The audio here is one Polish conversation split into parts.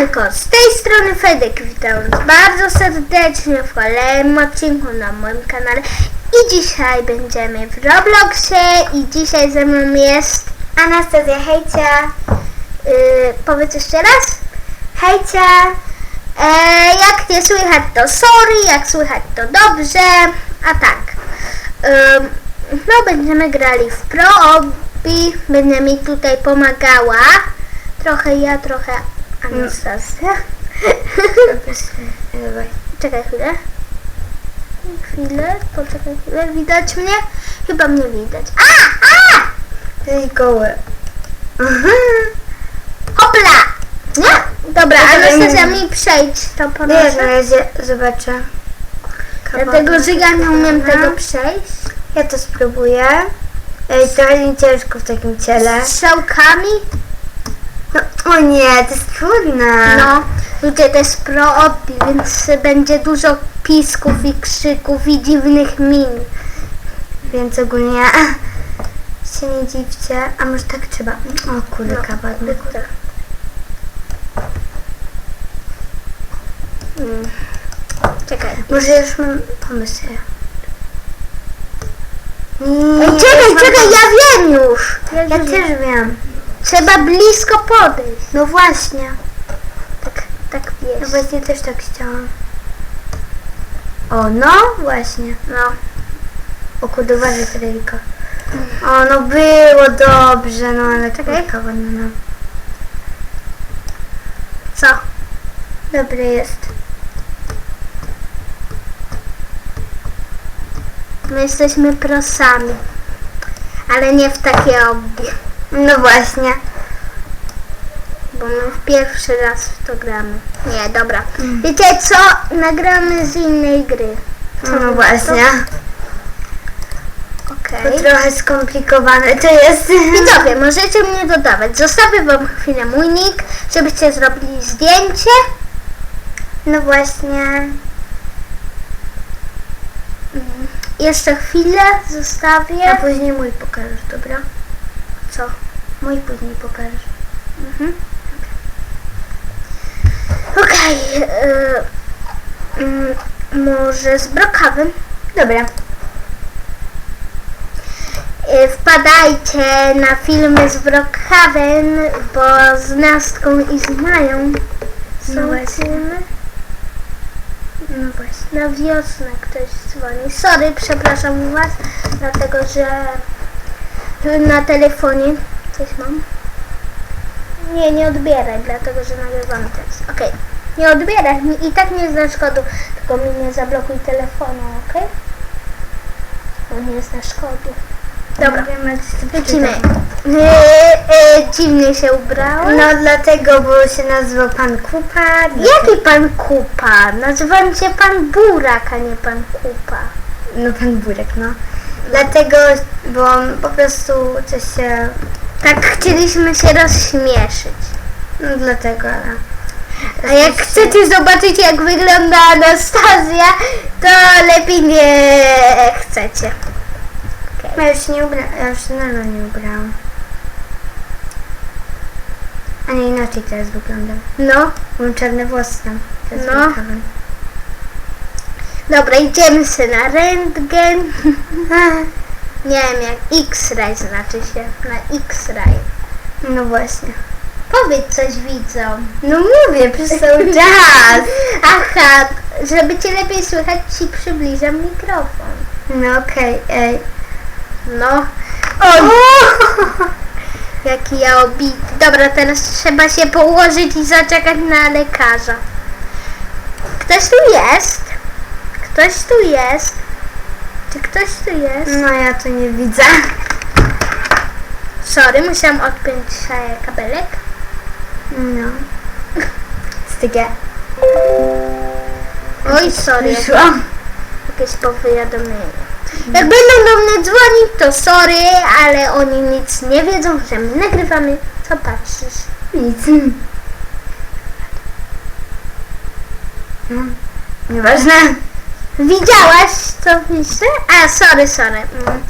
Siemanko, z tej strony Fedek, witam bardzo serdecznie w kolejnym odcinku na moim kanale. I dzisiaj będziemy w Robloxie i dzisiaj ze mną jest Anastazja, hejcia, yy, powiedz jeszcze raz, hejcia, e, jak nie słychać to sorry, jak słychać to dobrze, a tak, ym, no będziemy grali w Pro Obi, będę mi tutaj pomagała, trochę ja, trochę Anastazja. Dawaj. Czekaj chwilę. Chwilę, poczekaj chwilę. Widać mnie? Chyba mnie widać. A! A! Ty goły. Hopla! Nie? Dobra, Anastazja nie- mi przejdź to Nie, na razie zobaczę. Dlatego, że ja nie umiem tego przejść. Ja to spróbuję. Ej, trochę mi ciężko w takim ciele. Strzałkami? No, o nie, to jest trudne. No, ludzie to jest pro obi, więc będzie dużo pisków i krzyków i dziwnych min. Więc ogólnie się nie dziwcie. A może tak trzeba? O kurde, No, kawadny. kurde. Mm. Czekaj. Może już mam pomysł. Nie, czekaj, czekaj, ja wiem już. Ja, Ja też wiem. Trzeba blisko podejść. No właśnie. Tak, tak wiesz. właśnie też tak chciałam. O, no właśnie. No. O kurde, uważaj Federico. O, no było dobrze, no ale Czekaj. kurka ładna, no. Co? Dobre jest. My jesteśmy prosami. Ale nie w takie obi. No właśnie. Bo my w pierwszy raz w to gramy. Nie, dobra. Mm. Wiecie co? Nagramy z innej gry. Co No właśnie. Okej. To trochę skomplikowane to jest. Widzowie, możecie mnie dodawać. Zostawię wam chwilę mój nick, żebyście zrobili zdjęcie. No właśnie. Mm, Jeszcze chwilę zostawię. A później mój pokażesz, dobra? Co? Mój później pokażesz. Mhm. Okej. y, mm, może z brokawym. Dobra. Y, Wpadajcie na filmy z Brookhaven, bo z Nastką i z Mają są No filmy. No właśnie. Na wiosnę ktoś dzwoni. Sorry, przepraszam was, dlatego że na telefonie coś mam. Nie, nie odbieraj, dlatego że nagrywam tekst. Okej, nie odbieraj, mi- i tak nie znasz kodu, tylko mi nie zablokuj telefonu, okej? Bo nie znasz kodu. Dobra, się lecimy. Yy, yy, dziwnie się ubrałem. No dlatego, bo się nazywa pan Kupa. Jaki pan Kupa? Nazywam cię pan Burak, a nie pan Kupa. No pan Burek, no. Dlatego, bo po prostu coś się... Tak chcieliśmy się rozśmieszyć. No dlatego, ale... A jak chcecie zobaczyć jak wygląda Anastazja, to lepiej nie chcecie. Ja już nie ubrałam, ja już nadal nie ubrałam. A nie inaczej teraz wyglądam. No, Mam czarne włosy tam. No. no. Dobra, idziemy sobie na rentgen. Nie wiem jak X-ray znaczy się, na X-ray. No właśnie. Powiedz coś widzom. No mówię przez cały czas. Aha, żeby cię lepiej słychać ci przybliżam mikrofon. No okej, ej. No. O! Jaki ja obity. Dobra, teraz trzeba się położyć i zaczekać na lekarza. Ktoś tu jest? Ktoś tu jest? Czy ktoś tu jest? No ja tu nie widzę. Sorry, musiałam odpiąć e, kabelek. No. Stygie. Oj, sorry, Wyszło. jakieś powiadomienie. Jak będą do mnie dzwonić, to sorry, ale oni nic nie wiedzą, że my nagrywamy. Co patrzysz? Nic. No. Nieważne. Widziałaś, co piszę? A, sorry, sorry. Mm,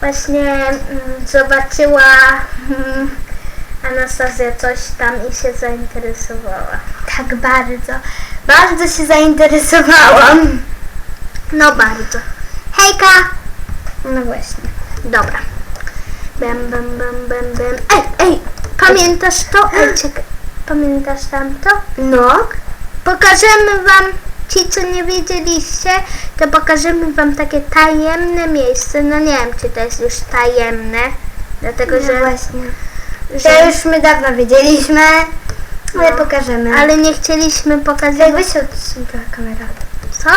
Właśnie mm, zobaczyła mm, Anastazja coś tam i się zainteresowała. Tak bardzo. Bardzo się zainteresowałam. No bardzo. Hejka! No właśnie. Dobra. Bam, bam, bam, bam, bam. Ej, ej! Pamiętasz to? Ej, czekaj. Pamiętasz tamto? No. Pokażemy wam, ci co nie wiedzieliście, to pokażemy wam takie tajemne miejsce. No nie wiem, czy to jest już tajemne, dlatego No że, właśnie. To że już my dawno wiedzieliśmy. Ale No. pokażemy. ale nie chcieliśmy Jak pokazywać. weź odsuń trochę kamerę. Co?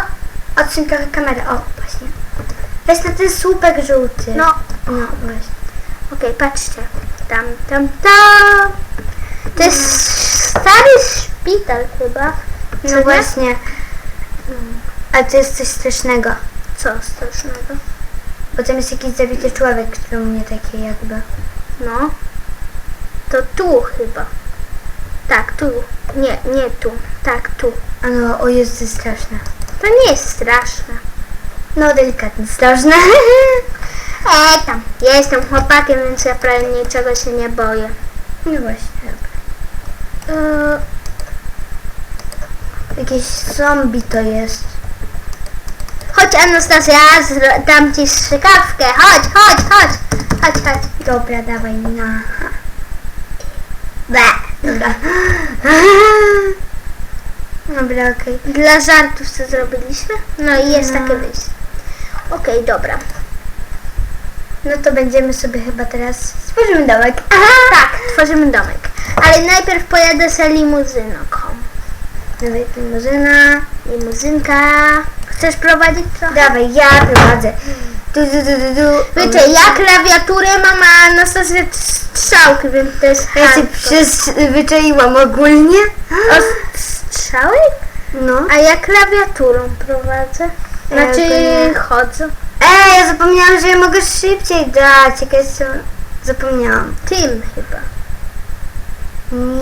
Odsuń trochę kamerę. O, właśnie. Weź na ten słupek żółty. No, No właśnie. okej, patrzcie. Tam, tam, tam. To jest stary szpital chyba. No nie? właśnie. A to jest coś strasznego. Co strasznego? Bo tam jest jakiś zabity człowiek, który mnie takie jakby. No. To tu chyba. Tak, tu. Nie, nie tu. Tak, tu. A no, o jest straszne. To nie jest straszne. No delikatnie straszne. Ej tam, ja jestem chłopakiem, więc ja prawie niczego się nie boję. No właśnie. Yy, Jakieś zombie to jest. chodź Anastazja, dam ci strzykawkę. Chodź, chodź, chodź. Chodź, chodź. Dobra, dawaj na. Be. Dobra. Dobra, okej. Dla żartów co zrobiliśmy? No i jest No. takie wyjście. Okej, dobra. No to będziemy sobie chyba teraz stworzymy domek. Tak, tworzymy domek. Ale najpierw pojadę se limuzynką. Dawaj limuzyna. Limuzynka. Chcesz prowadzić trochę? Dawaj, ja prowadzę. Du, du, du, du, du. Wiecie, ja klawiaturę mam, a Anastazja strzałki, więc to jest Ja się przyzwyczaiłam ogólnie. O strzały? No. A ja klawiaturą prowadzę. Znaczy Ja to chodzę. Ej, ja zapomniałam, że ja mogę szybciej dać. Jak ja się... Zapomniałam. Tym chyba.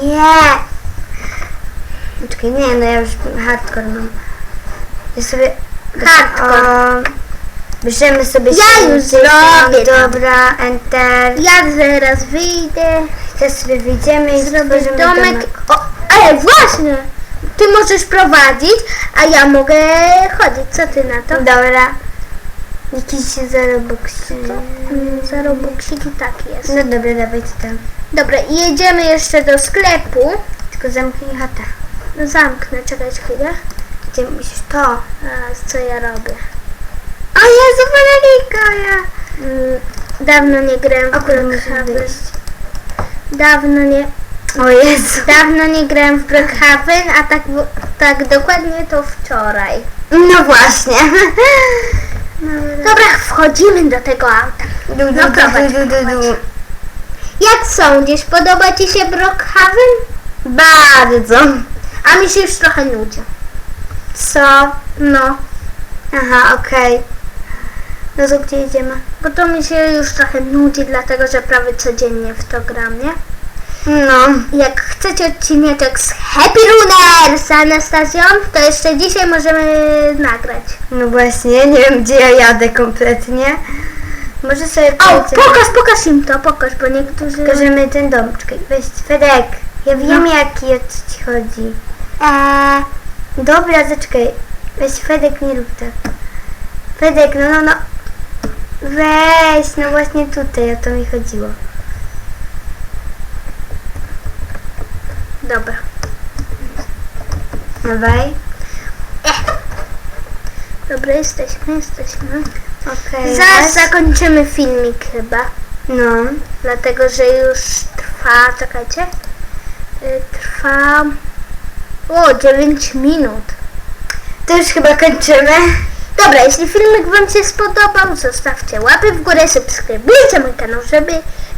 Nie. Nie, no ja już hardcore mam. Ja sobie... Hardcore. Bierzemy sobie Ja silnik, już zrobię tam. Dobra, enter. Ja zaraz wyjdę, Teraz sobie wyjdziemy i zrobię stworzymy domek. O, ale właśnie! Ty możesz prowadzić, a ja mogę chodzić. Co ty na to? Dobra. Jakiś zarobuksy. Mm, Za robuksiki tak jest. No dobra, dawaj to tam. Dobra, i jedziemy jeszcze do sklepu. Tylko zamknij chatę. No zamknę, czekaj chwilę. Gdzie musisz to? A, co ja robię? O Jezu, Valeryka, ja. Mm, Dawno nie grałem w Brookhaven. Dawno nie, O Jezu. dawno nie grałem w Brookhaven, a tak, tak dokładnie to wczoraj. No właśnie. Dobra, wchodzimy do tego auta. No du, prowadź, du. Jak sądzisz, podoba Ci się Brookhaven? Bardzo. A mi się już trochę nudzi. Co? No, Aha, okej. No to gdzie jedziemy? bo to mi się już trochę nudzi, dlatego że prawie codziennie w to gram, nie? No. Jak chcecie odcineczek z Happy Runner z Anastazją, to jeszcze dzisiaj możemy nagrać. No właśnie, nie wiem gdzie ja jadę kompletnie. Może sobie O, pojedziemy. pokaż, pokaż im to, pokaż, bo niektórzy... Pokażemy ten dom. Czekaj, weź Fedek. Ja wiem No. jaki o co ci chodzi. Eee, Dobra, zaczekaj. Weź Fedek, nie rób tak. Fedek, no no no. Weź, no właśnie tutaj, o to mi chodziło. dobra. Dawaj. Dobra, jesteśmy, jesteśmy. Okej. Zaraz raz. zakończymy filmik chyba, No. dlatego że już trwa, czekajcie, Y, trwa, o, 9 minut. To już chyba kończymy. Dobra, jeśli filmik Wam się spodobał, zostawcie łapy w górę, subskrybujcie mój kanał, żeby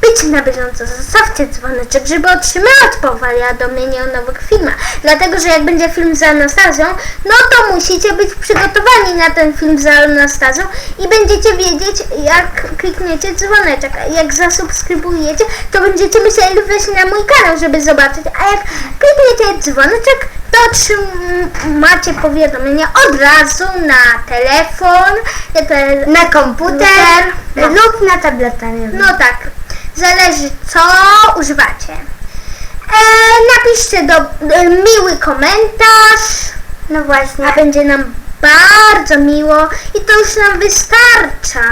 być na bieżąco. Zostawcie dzwoneczek, żeby otrzymać powiadomienie o nowych filmach. Dlatego, że jak będzie film z Anastazją, no to musicie być przygotowani na ten film z Anastazją i będziecie wiedzieć, jak klikniecie dzwoneczek. A jak zasubskrybujecie, to będziecie musieli wejść na mój kanał, żeby zobaczyć. A jak klikniecie dzwoneczek, to otrzymacie powiadomienia od razu na telefon, na te, Na komputer No. lub na tableta, nie wiem. no tak, zależy co używacie. E, napiszcie do, y, miły komentarz, No właśnie. a będzie nam bardzo miło i to już nam wystarcza.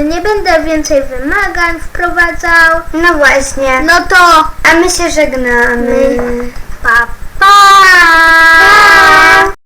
Y, nie będę więcej wymagań wprowadzał. No właśnie. No to A my się żegnamy. pa pa!